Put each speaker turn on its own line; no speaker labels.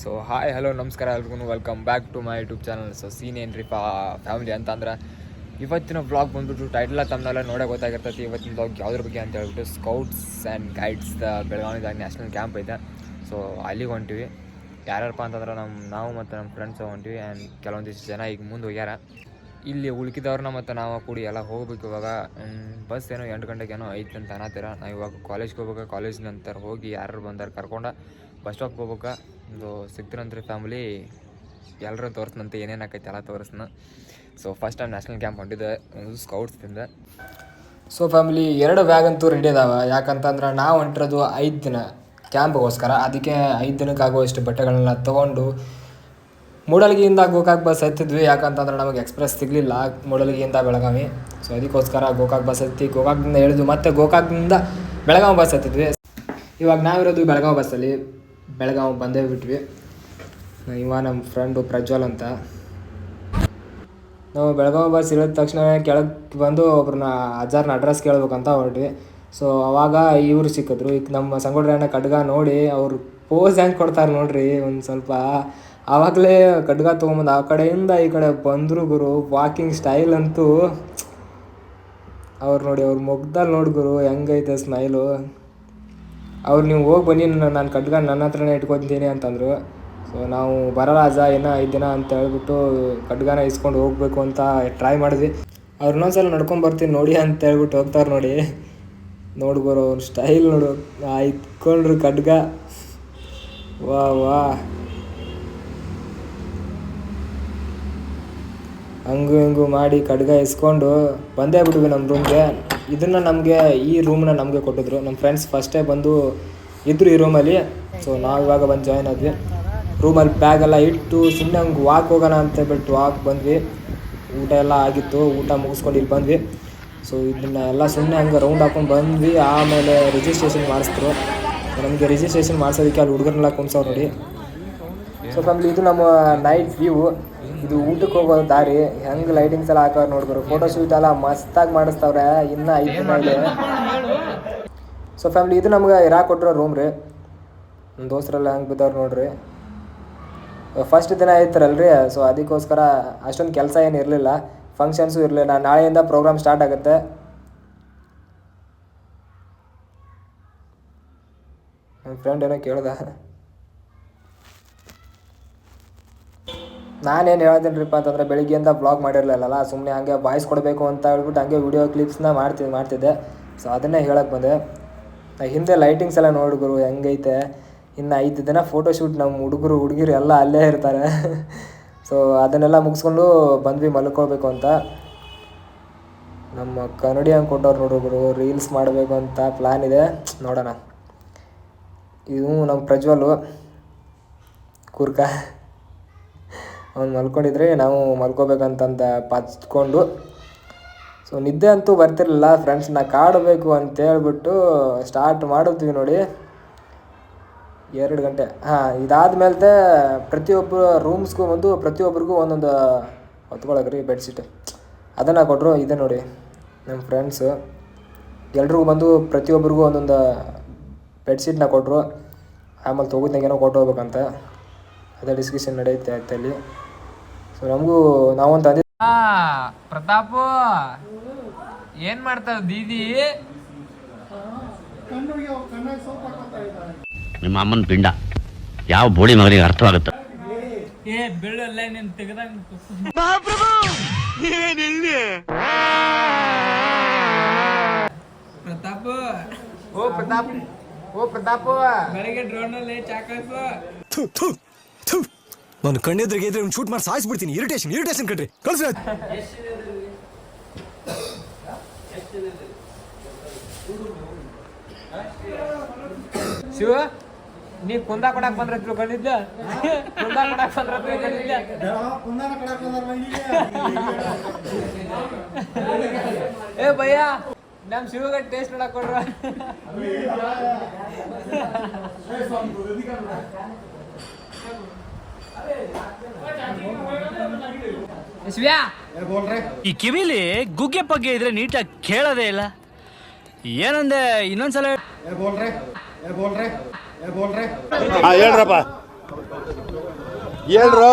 So hi hello ನಮಸ್ಕಾರ ಎಲ್ರಿಗೂ. Welcome back to my YouTube channel so scene ಏನ್ರಿಪ್ಪ family ಅಂತಂದ್ರೆ, ಇವತ್ತಿನ ಬ್ಲಾಗ್ ಬಂದ್ಬಿಟ್ಟು ಟೈಟ್ಲ ತಮ್ಮನೆಲ್ಲ ನೋಡೇ ಗೊತ್ತಾಗಿರ್ತೈತಿ. ಇವತ್ತಿನ ಬ್ಲಾಗ್ ಯಾವುದ್ರ ಬಗ್ಗೆ ಅಂತ ಹೇಳ್ಬಿಟ್ಟು ಸ್ಕೌಟ್ಸ್ ಆ್ಯಂಡ್ ಗೈಡ್ಸ್ ಬೆಳಗಾವಿದಾಗ ನ್ಯಾಷನಲ್ ಕ್ಯಾಂಪ್ ಐತೆ. ಸೊ ಅಲ್ಲಿಗೆ ಹೊಂಟಿವಿ. ಯಾರ್ಯಾರಪ್ಪ ಅಂತಂದ್ರೆ ನಮ್ಮ ನಾವು ಮತ್ತು ನಮ್ಮ ಫ್ರೆಂಡ್ಸ್ ಹೊಂಟಿವಿ. ಆ್ಯಂಡ್ ಕೆಲವೊಂದಿಷ್ಟು ಜನ ಈಗ ಮುಂದೆ ಹೋಗ್ಯಾರ. ಇಲ್ಲಿ ಉಳ್ಕಿದವ್ರನ್ನ ಮತ್ತು ನಾವು ಕೂಡಿ ಎಲ್ಲ ಹೋಗ್ಬೇಕು ಇವಾಗ. ಬಸ್ ಏನೋ ಎಂಟು ಗಂಟೆಗೆ ಏನೋ ಐತೆ ಅಂತ ಅನ್ನತ್ತೀರ ನಾವು ಇವಾಗ ಕಾಲೇಜ್ಗೆ ಹೋಗ್ಬೇಕು. ಕಾಲೇಜ್ ನಂತರ ಹೋಗಿ ಯಾರು ಬಂದಾರ ಕರ್ಕೊಂಡು. ಬಸ್ ಸ್ಟಾಪ್ಗೆ ಹೋಗ್ಬೇಕ. ಇದು ಸಿಗ್ತಿರಂತ್ರಿ ಫ್ಯಾಮಿಲಿ ಎಲ್ಲರೂ ತೋರಿಸ್ನಂತೆ, ಏನೇನು ಆಕೈತೆ ಎಲ್ಲ ತೋರಿಸ್ನ. So first time national camp ಹೊಂಟಿದ್ದೆ. ಒಂದು ಸ್ಕೌಟ್ಸ್ದಿಂದ ಸೊ ಫ್ಯಾಮಿಲಿ ಎರಡು ಬ್ಯಾಗ್ ಅಂತೂ ರೆಡಿ ಅದಾವೆ. ಯಾಕಂತಂದ್ರೆ ನಾವು ಹೊಂಟಿರೋದು ಐದು ದಿನ ಕ್ಯಾಂಪ್ಗೋಸ್ಕರ ಅದಕ್ಕೆ ಐದು ದಿನಕ್ಕೆ ಇಷ್ಟು ಬಟ್ಟೆಗಳನ್ನ ತೊಗೊಂಡು ಮೂಡಲಗಿಯಿಂದ ಗೋಕಾಕ್ ಬಸ್ ಹತ್ತಿದ್ವಿ ಯಾಕಂತಂದ್ರೆ ನಮಗೆ ಎಕ್ಸ್ಪ್ರೆಸ್ ಸಿಗಲಿಲ್ಲ ಮೂಡಲಗಿಯಿಂದ ಬೆಳಗಾವಿ. ಸೊ ಅದಕ್ಕೋಸ್ಕರ ಗೋಕಾಕ್ ಬಸ್ ಹತ್ತಿ ಗೋಕಾಕ್ದಿಂದ ಇಳಿದು ಮತ್ತೆ ಗೋಕಾಕ್ದಿಂದ ಬೆಳಗಾವಿ ಬಸ್ ಹತ್ತಿದ್ವಿ ಇವಾಗ ನಾವಿರೋದು ಬೆಳಗಾವಿ ಬಸ್ಸಲ್ಲಿ ಬೆಳಗಾವಿ ಬಂದೇ ಬಿಟ್ವಿ. ಇವ ನಮ್ಮ ಫ್ರೆಂಡು ಪ್ರಜ್ವಲ್ ಅಂತ. ನಾವು ಬೆಳಗಾವಿ ಬಸ್ ಇಳಿದ ತಕ್ಷಣ ಕೆಳಗೆ ಬಂದು ಒಬ್ರನ್ನ ಅಜ್ಜಾರ್ನ ಅಡ್ರೆಸ್ ಕೇಳ್ಬೇಕಂತ ಹೊರಟ್ವಿ. ಸೊ ಅವಾಗ ಇವರು ಸಿಕ್ಕಿದ್ರು. ಈಗ ನಮ್ಮ ಸಂಗೊಡ್ರಣ್ಣ ಖಡ್ಗ ನೋಡಿ ಅವ್ರು ಪೋಸ್ ಹೆಂಗೆ ಕೊಡ್ತಾರೆ ನೋಡ್ರಿ ಒಂದು ಸ್ವಲ್ಪ. ಆವಾಗಲೇ ಖಡ್ಗ ತೊಗೊಂಬಂದು ಆ ಕಡೆಯಿಂದ ಈ ಕಡೆ ಬಂದರು ಗುರು ವಾಕಿಂಗ್ ಸ್ಟೈಲ್ ಅಂತೂ. ಅವ್ರು ನೋಡಿ ಅವ್ರ ಮುಗ್ದಲ್ಲಿ ನೋಡಿ ಗುರು, ಹೆಂಗೈತೆ ಸ್ಮೈಲು ಅವ್ರು ನೀವು ಹೋಗಿ ಬನ್ನಿ ನಾನು ಖಡ್ಗ ನನ್ನ ಹತ್ರನೇ ಇಟ್ಕೊತೀನಿ ಅಂತಂದರು. ಸೊ ನಾವು ಬರೋಲ್ಲ ಅಜ್ಜ ಏನೋ ಐದು ದಿನ ಅಂತ ಹೇಳ್ಬಿಟ್ಟು ಖಡ್ಗನ ಇಸ್ಕೊಂಡು ಹೋಗ್ಬೇಕು ಅಂತ ಟ್ರೈ ಮಾಡಿದ್ವಿ. ಅವ್ರು ಇನ್ನೊಂದ್ಸಲ ನಡ್ಕೊಂಡು ಬರ್ತೀನಿ ನೋಡಿ ಅಂತ ಹೇಳ್ಬಿಟ್ಟು ಹೋಗ್ತಾರೆ ನೋಡಿ. ನೋಡ್ಬೋರು ಅವ್ರ ಸ್ಟೈಲ್ ನೋಡು. ಇಟ್ಕೊಂಡ್ರು ಖಡ್ಗ ವಾ ವಾ. ಹಂಗು ಹಿಂಗು ಮಾಡಿ ಖಡ್ಗ ಇಸ್ಕೊಂಡು ಬಂದೇ ಬಿಟ್ವಿ ನಮ್ಮ ರೂಮ್ಗೆ ಇದನ್ನು ನಮಗೆ ಈ ರೂಮ್ನ ನಮಗೆ ಕೊಟ್ಟಿದ್ರು. ನಮ್ಮ ಫ್ರೆಂಡ್ಸ್ ಫಸ್ಟೇ ಬಂದು ಇದ್ರು ಈ ರೂಮಲ್ಲಿ ಸೊ ನಾವು ಇವಾಗ ಬಂದು ಜಾಯ್ನ್ ಆದ್ವಿ. ರೂಮಲ್ಲಿ ಬ್ಯಾಗೆಲ್ಲ ಇಟ್ಟು ಸುಮ್ಮನೆ ಹಂಗೆ ವಾಕ್ ಹೋಗೋಣ ಅಂತ ಹೇಳ್ಬಿಟ್ಟು ವಾಕ್ ಬಂದ್ವಿ. ಊಟ ಎಲ್ಲ ಆಗಿತ್ತು. ಊಟ ಮುಗಿಸ್ಕೊಂಡು ಇಲ್ಲಿ ಬಂದ್ವಿ. ಸೊ ಇದನ್ನ ಎಲ್ಲ ಸುಮ್ಮನೆ ಹಂಗೆ ರೌಂಡ್ ಹಾಕೊಂಡು ಬಂದ್ವಿ. ಆಮೇಲೆ ರಿಜಿಸ್ಟ್ರೇಷನ್ ಮಾಡಿಸಿದ್ರು. ನಮಗೆ ರಿಜಿಸ್ಟ್ರೇಷನ್ ಮಾಡಿಸೋದಕ್ಕೆ ಅಲ್ಲಿ ಹುಡುಗರನ್ನೆಲ್ಲ ಕುಣ್ಸೋರು ನೋಡಿ. ಸೊ ಫ್ಯಾಮಿಲಿ ಇದು ನಮ್ಮ ನೈಟ್ ವ್ಯೂ ಇದು ಊಟಕ್ಕೆ ಹೋಗೋ ದಾರಿ, ಹೆಂಗ್ ಲೈಟಿಂಗ್ಸ್ ಎಲ್ಲ ಹಾಕೋ ನೋಡಿದ್ರು ಫೋಟೋ ಶೂಟ್ ಎಲ್ಲ ಮಸ್ತಾಗಿ ಮಾಡಿಸ್ತವ್ರೆ, ಇನ್ನ ಐದು ದಿನ ಸೊ ಫ್ಯಾಮಿಲಿ ಇದು ನಮ್ಗೆ ಇರಾ ಕೊಟ್ಟಿರೋ ರೂಮ್ ರೀ. ನಮ್ಮ ದೋಸ್ತರೆಲ್ಲ ಹೆಂಗೆ ಬಿದ್ದವ್ರು ನೋಡ್ರಿ. ಫಸ್ಟ್ ದಿನ ಐತ್ರಲ್ರಿ ಸೊ ಅದಕ್ಕೋಸ್ಕರ ಅಷ್ಟೊಂದು ಕೆಲಸ ಏನು ಇರಲಿಲ್ಲ. ಫಂಕ್ಷನ್ಸು ಇರಲಿಲ್ಲ ನಾಳೆಯಿಂದ ಪ್ರೋಗ್ರಾಮ್ ಸ್ಟಾರ್ಟ್ ಆಗುತ್ತೆ. ನನ್ನ ಫ್ರೆಂಡ್ ಏನೋ ಕೇಳ್ದ. ನಾನೇನು ಹೇಳ್ತೀನಿರಿಪ್ಪ ಅಂತಂದರೆ ಬೆಳಿಗ್ಗೆಯಿಂದ ಬ್ಲಾಗ್ ಮಾಡಿರಲಿಲ್ಲಲ್ಲ ಸುಮ್ಮನೆ ಹಂಗೆ ವಾಯ್ಸ್ ಕೊಡಬೇಕು ಅಂತ ಹೇಳ್ಬಿಟ್ಟು ಹಂಗೆ ವಿಡಿಯೋ ಕ್ಲಿಪ್ಸ್ನ ಮಾಡ್ತೀನಿ ಮಾಡ್ತಿದ್ದೆ. ಸೊ ಅದನ್ನೇ ಹೇಳಕ್ಕೆ ಬಂದೆ. ಹಿಂದೆ ಲೈಟಿಂಗ್ಸ್ ಎಲ್ಲ ನೋಡಿದ್ರು ಹೆಂಗೈತೆ? ಇನ್ನು ಐದು ದಿನ ಫೋಟೋಶೂಟ್ ನಮ್ಮ ಹುಡುಗರು, ಹುಡುಗಿರು ಎಲ್ಲ ಅಲ್ಲೇ ಇರ್ತಾರೆ. ಸೊ ಅದನ್ನೆಲ್ಲ ಮುಗಿಸ್ಕೊಂಡು ಬಂದ್ವಿ ಮಲ್ಕೊಳ್ಬೇಕು ಅಂತ. ನಮ್ಮ ಕನ್ನಡಿ ಕೊಟ್ಟವ್ರು ನೋಡುಗರು ರೀಲ್ಸ್ ಮಾಡಬೇಕು ಅಂತ ಪ್ಲ್ಯಾನ್ ಇದೆ. ನೋಡೋಣ. ಇದು ನಮ್ಮ ಪ್ರಜ್ವಲು ಕೂರ್ಕ. ಅವ್ನು ಮಲ್ಕೊಂಡಿದ್ರೆ ನಾವು ಮಲ್ಕೋಬೇಕಂತಂದ ಪಚ್ಕೊಂಡು ಸೊ ನಿದ್ದೆ ಅಂತೂ ಬರ್ತಿರಲಿಲ್ಲ ಫ್ರೆಂಡ್ಸ್ ನಾ ಕಾಡಬೇಕು ಅಂತ ಹೇಳ್ಬಿಟ್ಟು ಸ್ಟಾರ್ಟ್ ಮಾಡಿದ್ವಿ ನೋಡಿ. ಎರಡು ಗಂಟೆ. ಹಾಂ ಇದಾದ್ಮೇಲೆ ಪ್ರತಿಯೊಬ್ಬರು ರೂಮ್ಸ್ಗೂ ಬಂದು ಪ್ರತಿಯೊಬ್ಬರಿಗೂ ಒಂದೊಂದು ಹೊತ್ಕೊಳಕ್ಕೆ ರೀ ಬೆಡ್ಶೀಟ್ ಅದನ್ನು ಕೊಟ್ಟರು ಇದೆ ನೋಡಿ ನಮ್ಮ ಫ್ರೆಂಡ್ಸು ಎಲ್ರಿಗೂ ಬಂದು ಪ್ರತಿಯೊಬ್ಬರಿಗೂ ಒಂದೊಂದು ಬೆಡ್ಶೀಟ್ನ ಕೊಟ್ಟರು ಆಮೇಲೆ ತೊಗೋದಂಗೇನೋ ಕೊಟ್ಟು ಹೋಗ್ಬೇಕಂತ. ಅದೇ ಡಿಸ್ಕಷನ್ ನಡೆಯುತ್ತೆ ಅಲ್ಲಿ. ಸೊ ನಮಗೂ ನಾವೊಂದು ತಂದೆ ಪ್ರತಾಪ್ ಏನ್ ಮಾಡ್ತಾರ ದೀದಿ?
ನಿಮ್ಮ ಅಮ್ಮನ ಪಿಂಡ. ಯಾವ ಬೋಳಿ ಮಗನಿಗೆ ಅರ್ಥವಾಗುತ್ತೆ?
ಏ ಬೆಳ್ಳಲ್ಲ ನೀನ್ ತೆಗ್ದಂಗ ಪ್ರತಾಪ್.
ಓ ಪ್ರತಾಪ್ ಓ ಪ್ರತಾಪ್.
ಬೆಳಗ್ಗೆ ಡ್ರೋನ್ ಅಲ್ಲಿ ಚಾಕಾಸು
ಥು, ಥು, ಥು. ನಾನು ಕಣ್ಣೆದ್ರಿಗೆ ಇದ್ರೆ ಒಂದು ಶೂಟ್ ಮಾಡಿ ಸಾಯಿಸ್ಬಿಡ್ತೀನಿ. ಇರಿಟೇಷನ್ ಇರಿಟೇಷನ್ ಕಣ್ರಿ. ಕಳ್ಸಿ
ಶಿವ ನೀ ಕುಂದ ಕೊಡಕ್ ಬಂದ್ರ ತಿಳ್ಕೊಂಡಿದ್ದ ಕುಂದ ಕೊಡಕ್ ಬಂದ್ರ ತಿಳ್ಕೊಂಡಿದ್ದ ಏ ಭಯ್ಯ ನಮ್ ಶಿವಗ ಟೇಸ್ಟ್ ನೋಡಕ್ ಕೊಡ್ರ
ಈ ಕಿವಿಲಿ ಗುಗ್ಗೆ ಪಗ್ಗೆ ಇದ್ರೆ ನೀಟಾಗಿ ಕೇಳೋದೇ ಇಲ್ಲ. ಏನಂದೆ ಇನ್ನೊಂದ್ಸಲ
ಹೇಳ್ರಪ್ಪ.
ಹೇಳ್ರು.